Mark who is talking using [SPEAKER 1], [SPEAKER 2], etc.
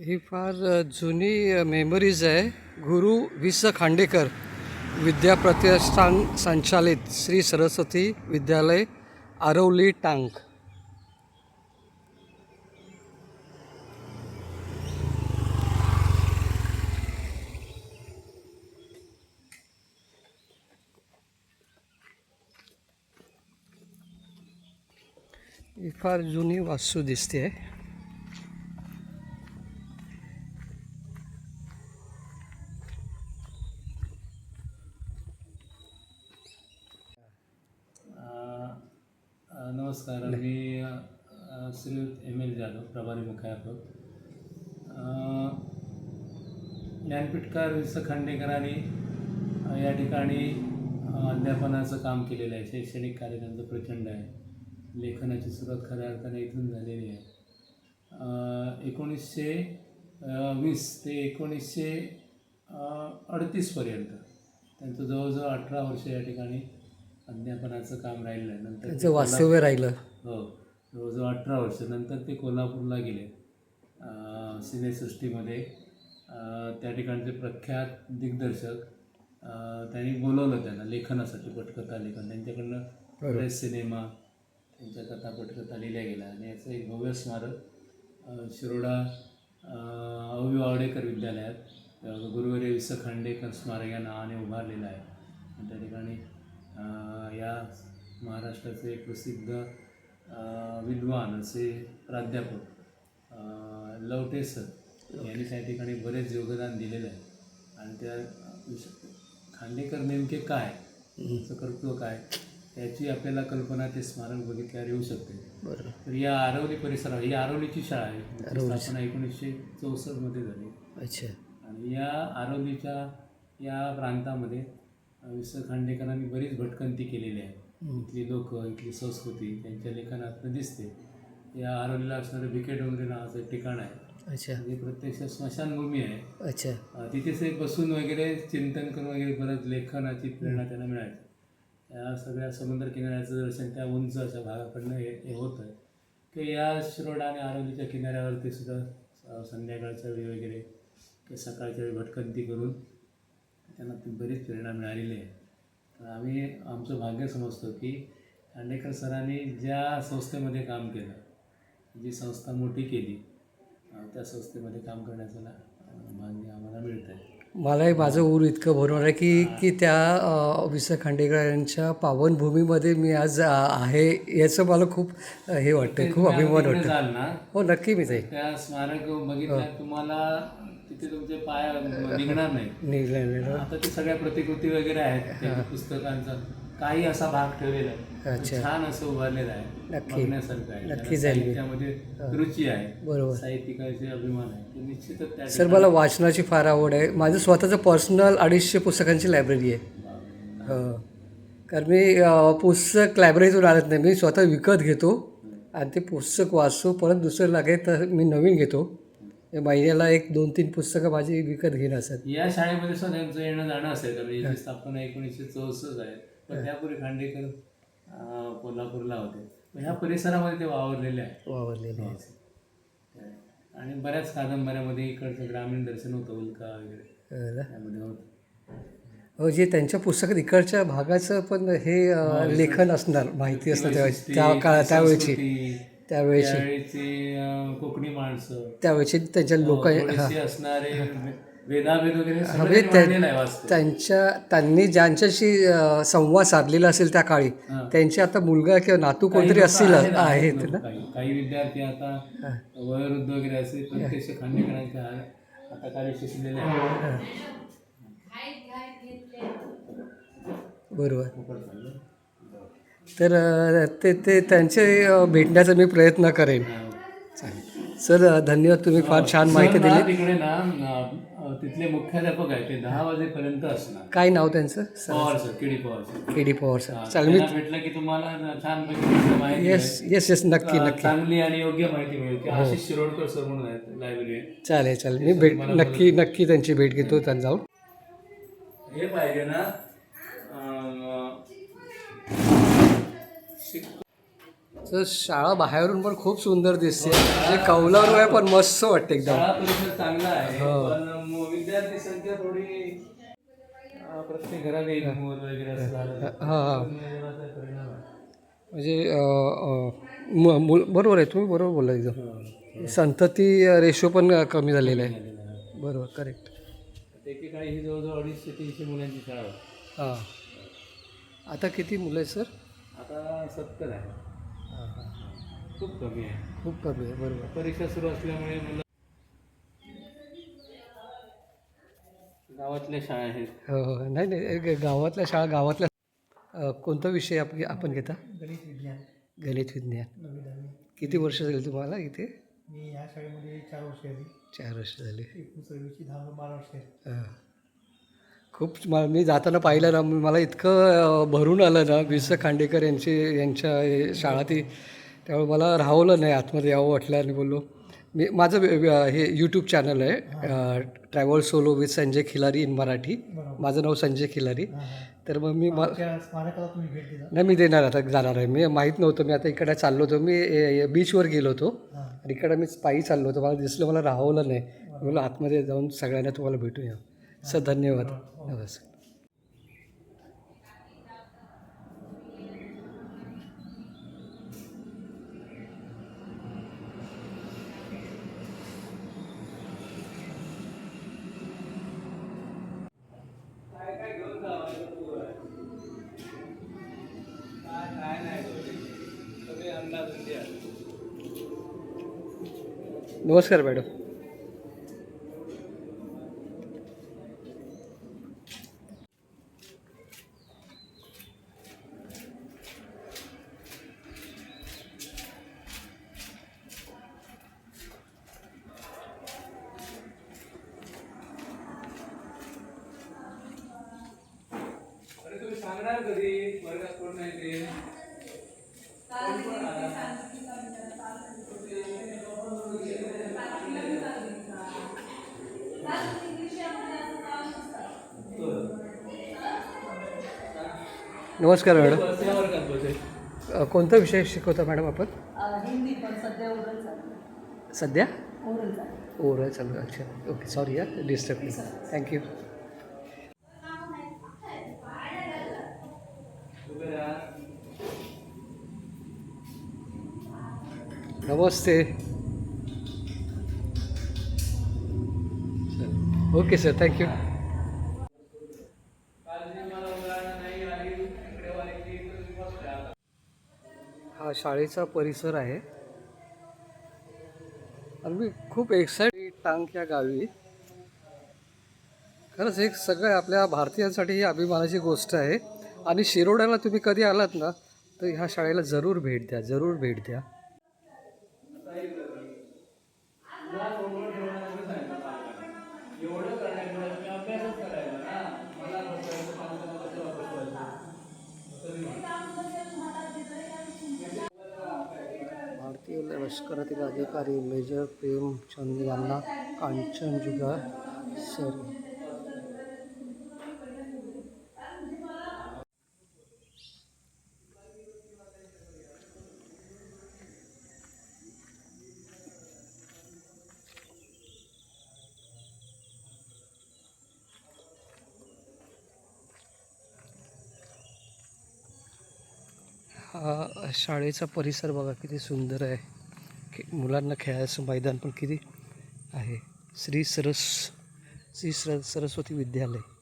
[SPEAKER 1] ही फार जुनी मेमरीज आहे. गुरु वि स. खांडेकर विद्या प्रतिष्ठान संचालित श्री सरस्वती विद्यालय आरवली टांग. ही फार जुनी वास्तू दिसते
[SPEAKER 2] आहे नमस्कार मी श्रीयुत एम एल जाधव प्रभारी मुख्याध्यापक. ज्ञानपीठकार वि स खांडेकरांनी या ठिकाणी अध्यापनाचं काम केलेलं आहे. शैक्षणिक कार्य त्यांचं प्रचंड आहे. लेखनाची सुरुवात खऱ्या अर्थाने इथून झालेली आहे. एकोणीसशे वीस ते एकोणीसशे अडतीसपर्यंत त्यांचं जवळजवळ अठरा वर्ष या ठिकाणी अध्यापनाचं काम राहिलं आहे नंतर
[SPEAKER 1] त्यांचं वास्तव्य राहिलं.
[SPEAKER 2] हो जवळजवळ अठरा वर्ष. नंतर ते कोल्हापूरला गेले. सिनेसृष्टीमध्ये. त्या ठिकाणचे प्रख्यात दिग्दर्शक त्यांनी बोलवलं त्यांना लेखनासाठी पटकथा लेखन. त्यांच्याकडनं बरेच सिनेमा त्यांच्या कथा पटकथा लिहिल्या गेल्या. आणि याचं एक भव्य स्मारक शिरोडा अवि वावडेकर विद्यालयात गुरुवारी वि स खांडेकर स्मारक या नावाने उभारलेलं आहे. त्या ठिकाणी या महाराष्ट्राचे प्रसिद्ध विद्वान असे प्राध्यापक लवटे सर यांनी त्या ठिकाणी बरेच योगदान दिलेलं आहे. आणि त्या खांडेकर नेमके काय त्यांचं कर्तृत्व काय याची आपल्याला कल्पना ते स्मारक बघितल्यावर येऊ शकते. तर या आरवली परिसरात ही आरवलीची शाळा आहे स्थापना एकोणीसशे चौसष्टमध्ये झाली.
[SPEAKER 1] अच्छा.
[SPEAKER 2] आणि या आरवलीच्या या प्रांतामध्ये वि स खांडेकरांनी बरीच भटकंती केलेली आहे. इथली लोक इथली संस्कृती त्यांच्या लेखनात दिसते. या आरवलीला असणारं भिके डोंगरे नावाचं एक ठिकाण आहे.
[SPEAKER 1] अच्छा.
[SPEAKER 2] जे प्रत्यक्ष स्मशानभूमी आहे.
[SPEAKER 1] अच्छा.
[SPEAKER 2] तिथेच एक बसून वगैरे चिंतन करून वगैरे बरंच लेखनाची प्रेरणा त्यांना मिळायची या सगळ्या समुद्र किनाऱ्याचं दर्शन त्या उंच अशा भागाकडनं हे हे होतं. आहे की या शिरोडा आणि आरवलीच्या किनाऱ्यावरती सुद्धा संध्याकाळच्या वेळी वगैरे सकाळच्या वेळी भटकंती करून त्यांना ती बरीच प्रेरणा मिळालेली आहे. तर आम्ही आमचं भाग्य समजतो की खांडेकर सरांनी ज्या संस्थेमध्ये काम केलं जी संस्था मोठी केली त्या संस्थेमध्ये काम करण्याचं भाग्य आम्हाला मिळतं आहे
[SPEAKER 1] मलाही माझं ऊर इतकं भरून आहे की की त्या वि स खांडेकर यांच्या पावनभूमीमध्ये मी आज आहे याचं मला खूप हे वाटतं खूप अभिमान वाटतं. हो नक्की मी जाईल.
[SPEAKER 2] स्मारक बघितल्या तुम्हाला तिथे तुमचे पाय निघणार नाही
[SPEAKER 1] निघालेलं
[SPEAKER 2] आता ते सगळ्या प्रतिकृती वगैरे आहेत पुस्तकांचा. काही असा भाग ठेवलेला आहे.
[SPEAKER 1] अच्छा.
[SPEAKER 2] छान असं उभारलेलं आहे.
[SPEAKER 1] नक्की.
[SPEAKER 2] बघण्यासारखं आहे.
[SPEAKER 1] नक्की
[SPEAKER 2] त्याला
[SPEAKER 1] जाईल मी.
[SPEAKER 2] साहित्यामध्ये रुची आहे.
[SPEAKER 1] बरोबर.
[SPEAKER 2] साहित्यिकाचे अभिमान आहे. निश्चितच त्या
[SPEAKER 1] सर मला वाचनाची फार आवड आहे. माझं स्वतःचं पर्सनल अडीचशे पुस्तकांची लायब्ररी आहे. हो. कारण मी अ, पुस्तक लायब्ररीतून आणत नाही. मी स्वतः विकत घेतो आणि ते पुस्तक वाचतो. परत दुसरं लागेल तर मी नवीन घेतो. या महिन्याला एक दोन तीन पुस्तकं माझी विकत घेणं असतात
[SPEAKER 2] या शाळेमध्ये सुद्धा त्यांचं येणं जाणं असेल याची स्थापना एकोणीसशे चौसष्ट आहे. त्यापूर्वी खांडेकर अं, कोल्हापूरला होते. ह्या परिसरामध्ये ते वावरलेले आहे
[SPEAKER 1] वावरलेले आहेत.
[SPEAKER 2] आणि बऱ्याच कादंबऱ्यामध्ये इकडचं ग्रामीण दर्शन होतं उल्का वगैरे.
[SPEAKER 1] कळलं?
[SPEAKER 2] त्यामध्ये होतं.
[SPEAKER 1] हो जे त्यांच्या पुस्तकात इकडच्या भागाचं पण हे अ, लेखन असणार माहिती असणार त्यावेळेस त्या काळा त्यावेळेची
[SPEAKER 2] संस्कृती,
[SPEAKER 1] त्यावेळेची
[SPEAKER 2] त्यावेळीची अं, कोकणी माणसं.
[SPEAKER 1] त्यावेळची त्यांच्या लोक
[SPEAKER 2] थोडेसे असणारे वेदाभेद वगैरे
[SPEAKER 1] त्यांच्या त्यांनी ज्यांच्याशी संवाद साधलेला असेल त्या काळी. त्यांचे आता मुलगा किंवा नातू कोणतरी असतील
[SPEAKER 2] आहेत-
[SPEAKER 1] ना?
[SPEAKER 2] काही विद्यार्थी आता वयोवृद्ध वगैरे असे प्रत्यक्ष खांडेकरांच्या आता कार्य शिकलेले
[SPEAKER 1] बरोबर. तर ते ते त्यांचे भेटण्याचा मी प्रयत्न करेन. चालेल. सर धन्यवाद तुम्ही फार छान माहिती दिली.
[SPEAKER 2] तिकडे ना तिथले मुख्याध्यापक आहे ते दहा वाजेपर्यंत असणार.
[SPEAKER 1] काय नाव त्यांचं?
[SPEAKER 2] Pawar sir K D Pawar sir.
[SPEAKER 1] K D Pawar sir.
[SPEAKER 2] हा,
[SPEAKER 1] चालेल मी
[SPEAKER 2] त्यांना भेटलं की तुम्हाला ना छान माहिती
[SPEAKER 1] येस येस येस नक्की. नक्की.
[SPEAKER 2] चांगली आणि योग्य माहिती मिळेल. की आशिष शिरोडकर सर म्हणून आहेत लायब्ररी
[SPEAKER 1] चालेल चालेल. मी भेट नक्की नक्की त्यांची भेट घेतो त्यांना जाऊन.
[SPEAKER 2] हे पाहिजे ना अं, शिक-
[SPEAKER 1] तर शाळा बाहेरून पण खूप सुंदर दिसते. म्हणजे कौलारू आहे पण मस्त वाटते एकदम.
[SPEAKER 2] चांगला आहे
[SPEAKER 1] हो.
[SPEAKER 2] पण म- विद्यार्थी संख्या थोडी अं, प्रत्येक घरात एक वगैरे
[SPEAKER 1] हां हां. म्हणजे अं, अं, मु- मुल बरोबर आहे तुम्ही बरोबर बोलला एकदम. संतती रेशो पण कमी झालेला आहे. बरोबर करेक्ट
[SPEAKER 2] एकेकाळी ही जवळजवळ अडीचशे तीनशे मुलांची शाळा होती.
[SPEAKER 1] हां. आता किती मुलं आहेत सर
[SPEAKER 2] आता सत्तर आहे.
[SPEAKER 1] हां हां
[SPEAKER 2] खूप कमी आहे.
[SPEAKER 1] खूप कमी आहे बरोबर.
[SPEAKER 2] परीक्षा सुरू असल्यामुळे मुलं गावातल्या शाळा आहेत.
[SPEAKER 1] हो हो. नाही नाही एक गावातल्या शाळा गावातल्या अं, कोणता विषय आप आपण घेता?
[SPEAKER 3] गणित विज्ञान.
[SPEAKER 1] गणित विज्ञान.
[SPEAKER 3] दहावी
[SPEAKER 1] किती वर्ष झाली तुम्हाला इथे?
[SPEAKER 3] मी ह्या शाळेमध्ये चार वर्ष झाली.
[SPEAKER 1] चार वर्ष झाली.
[SPEAKER 3] एकूण सर्वीची दहा बारा वर्ष आहेत
[SPEAKER 1] हां. खूप म- मी जाताना पाहिलं ना मला इतकं भरून आलं ना वि स खांडेकर यांची यांच्या हे शाळा ती त्यामुळे मला राहवलं नाही आतमध्ये यावं वाटलं आणि बोललो मी माझं हे यूट्यूब चॅनल आहे travel solo with Sanjay Khilari in Marathi. माझं नाव संजय खिलारी. तर मग मी नाही मी देणार आता जाणार आहे. मी माहीत नव्हतं मी आता इकडे चाललो होतो. मी बीचवर गेलो होतो. आणि इकडे मी पायी चाललो होतो. मला दिसलं मला राहवलं नाही. बोललो आतमध्ये जाऊन सगळ्यांना तुम्हाला भेटूया. सर धन्यवाद. नमस्कार. नमस्कार मॅडम.
[SPEAKER 2] सांगणार कधी? वर्गात कोण नाही ते?
[SPEAKER 1] नमस्कार मॅडम. कोणता विषय शिकवता मॅडम आपण?
[SPEAKER 4] हिंदी पण सध्या ओरल चालू
[SPEAKER 1] अच्छा. ओके सॉरी या डिस्टर्ब थँक्यू नमस्ते ओके सर थँक्यू हा शाळेचा परिसर आहे. आणि मी खूप एक्साइट टांग या गावी. खरंच एक सगळं आपल्या भारतीयांसाठी ही अभिमानाची गोष्ट आहे. आणि शिरोड्याला तुम्ही कधी आलात ना तर ह्या शाळेला जरूर भेट द्या जरूर भेट द्या. लष्करातील अधिकारी मेजर प्रेमचंद यांना कांचनजुगा सर. हा शाळेचा परिसर बघा किती सुंदर आहे. मुलांना खेळायचं मैदान पण किती आहे? श्री सरस श्री सर सरस्वती विद्यालय.